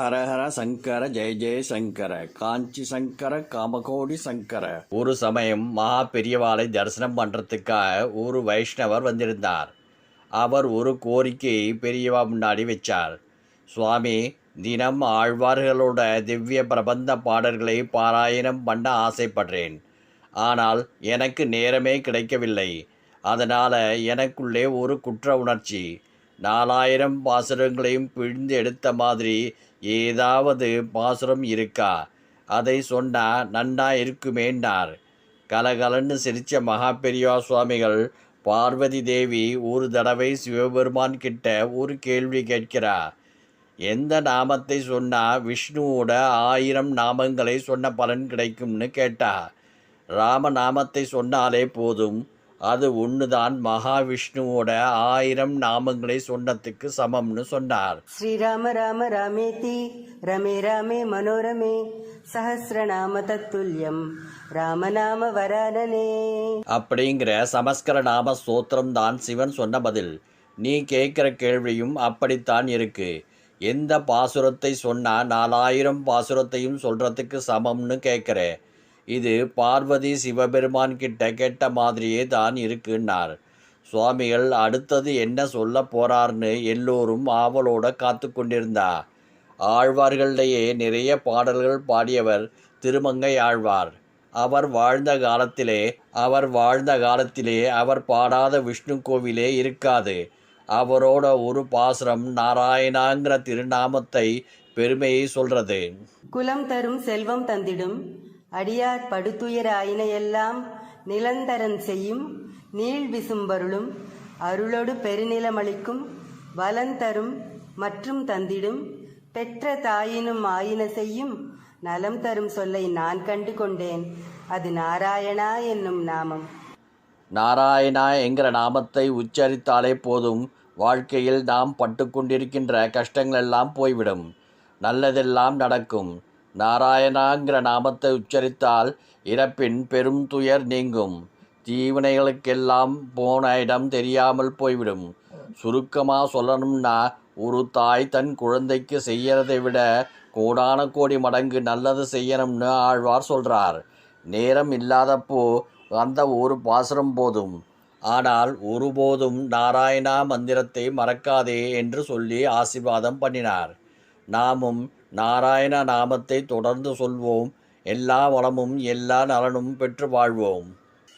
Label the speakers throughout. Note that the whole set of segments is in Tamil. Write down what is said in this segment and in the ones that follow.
Speaker 1: ஹரஹர சங்கர ஜெய ஜெய சங்கர காஞ்சி சங்கர காமகோடி சங்கர. ஒரு சமயம் மகா பெரியவாளை தரிசனம் பண்ணுறதுக்காக ஒரு வைஷ்ணவர் வந்திருந்தார். அவர் ஒரு கோரிக்கையை பெரியவா முன்னாடி வச்சார். சுவாமி தினம் ஆழ்வார்களோட திவ்ய பிரபந்த பாடல்களை பாராயணம் பண்ண ஆசைப்படுறேன். ஆனால் எனக்கு நேரமே கிடைக்கவில்லை. அதனால் எனக்குள்ளே ஒரு குற்ற உணர்ச்சி. நாலாயிரம் பாசுரங்களையும் பிழிந்து எடுத்த மாதிரி ஏதாவது பாசுரம் இருக்கா? அதை சொன்னா நன்னா இருக்குமேண்டார் கலகலன்னு சிரித்த மகா பெரியா சுவாமிகள் பார்வதி தேவி ஒரு தடவை சிவபெருமான் கிட்ட ஒரு கேள்வி கேட்கிறா. எந்த நாமத்தை சொன்னா விஷ்ணுவோட ஆயிரம் நாமங்களை சொன்ன பலன் கிடைக்கும்னு கேட்டா. ராம நாமத்தை சொன்னாலே போதும். அது ஒண்ணுதான். மகாவிஷ்ணுவோட ஆயிரம் நாமங்களை சொன்னத்துக்கு சமம்னு சொன்னார்.
Speaker 2: ஸ்ரீராம ராம ரமே தீ. ரமே ராமே மனோரமே. சஹசிரநாம தத்துல்யம். ராமநாம வரானனே.
Speaker 1: அப்படிங்கிற சமஸ்கர நாம ஸ்தோத்திரம் தான் சிவன் சொன்ன பதில். நீ கேட்குற கேள்வியும் அப்படித்தான் இருக்கு. எந்த பாசுரத்தை சொன்னா நாலாயிரம் பாசுரத்தையும் சொல்றதுக்கு சமம்னு கேட்குற இது பார்வதி சிவபெருமான் கிட்ட கேட்ட மாதிரியே தான் இருக்குன்னார். சுவாமிகள் அடுத்தது என்ன சொல்ல போறார்னு எல்லோரும் ஆவலோட காத்து கொண்டிருந்தா. ஆழ்வார்களிடையே நிறைய பாடல்கள் பாடியவர் திருமங்கை ஆழ்வார். அவர் வாழ்ந்த காலத்திலே அவர் வாழ்ந்த காலத்திலே அவர் பாடாத விஷ்ணு கோவிலே இருக்காது. அவரோட ஒரு பாசுரம் நாராயணாங்கிற திருநாமத்தை பெருமையை சொல்றது.
Speaker 2: குலம் தரும் செல்வம் தந்திடும். அடியார் படுத்துயர ஆயினையெல்லாம் நிலந்தரன் செய்யும் நீள் விசும்பருளும் அருளொடு பெருநிலமளிக்கும் வலந்தரும் மற்றும் தந்திடும் பெற்ற தாயினும் ஆயின செய்யும் நலம் தரும் சொல்லை நான் கண்டு கொண்டேன். அது நாராயணா என்னும் நாமம்.
Speaker 1: நாராயணா என்கிற நாமத்தை உச்சரித்தாலே போதும். வாழ்க்கையில் நாம் பட்டு கொண்டிருக்கின்ற போய்விடும். நல்லதெல்லாம் நடக்கும். நாராயணாங்கிற நாமத்தை உச்சரித்தால் இறப்பின் பெரும் துயர் நீங்கும். தீவினைகளுக்கெல்லாம் போன இடம் தெரியாமல் போய்விடும். சுருக்கமாக சொல்லணும்னா ஒரு தாய் தன் குழந்தைக்கு செய்யறதை விட கோடான கோடி மடங்கு நல்லது செய்யணும்னு ஆழ்வார் சொல்கிறார் நேரம் இல்லாதப்போ அந்த ஒரு பாசுரம் போதும். ஆனால் ஒருபோதும் நாராயணா மந்திரத்தை மறக்காதே என்று சொல்லி ஆசீர்வாதம் பண்ணினார். நாமும் நாராயண நாமத்தை தொடர்ந்து சொல்வோம். எல்லா வளமும் எல்லா நலனும் பெற்று வாழ்வோம்.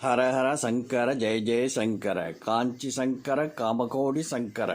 Speaker 1: ஹரஹர சங்கர ஜெய ஜெய சங்கர காஞ்சி சங்கர காமகோடி சங்கர.